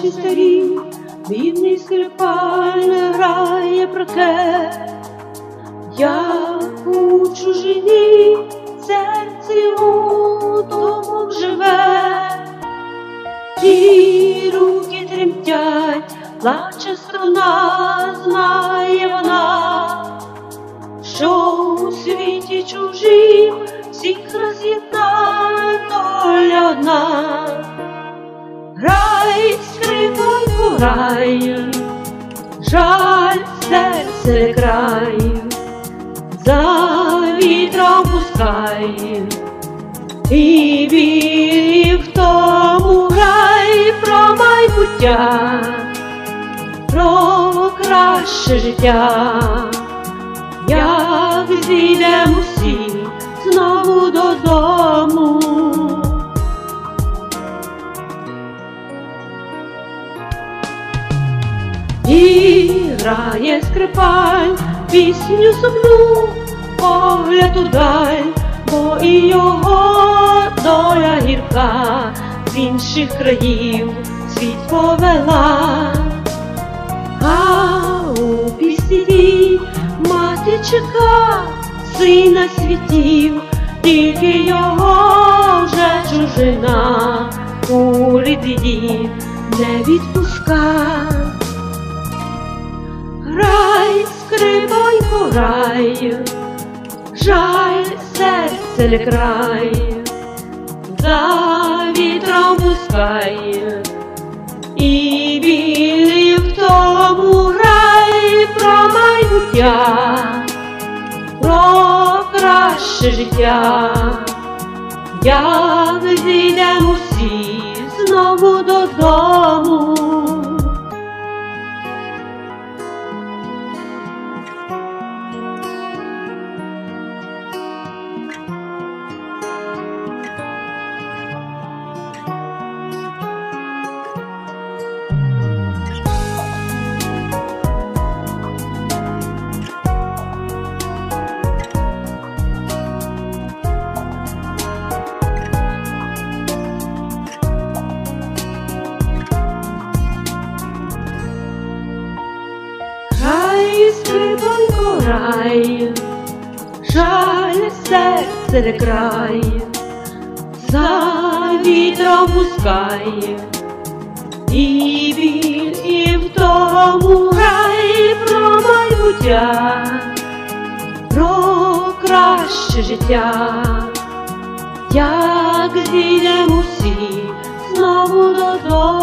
дощі старі, бідний скрипаль грає про те, як у чужині серце йому домок живе, ті руки тремтять, плаче струна, знає вона, що у світі чужим всіх роз'єднає доля одна. Грай, скрипоньку, жаль серце край, за вітром пускай, і білі в тому грай про майбуття, про краще життя, як зійдемо всі І грає скрипаль, пісню сумну, погляд удаль, бо і його доля гірка з інших країв світ повела, а у пісні мати чека, сина світів, тільки його вже чужина у рідні не відпуска. Грай, скрипонько, грай, жаль серце не край, за вітром пускай, і білий в тому грай про майбуття, про краще життя, як зійдемо всі знову додому. Грай, жаль серце край, за вітром пускай, і біль, і в тому грай про майбуття, про краще життя, як зійдемо всі знову додому.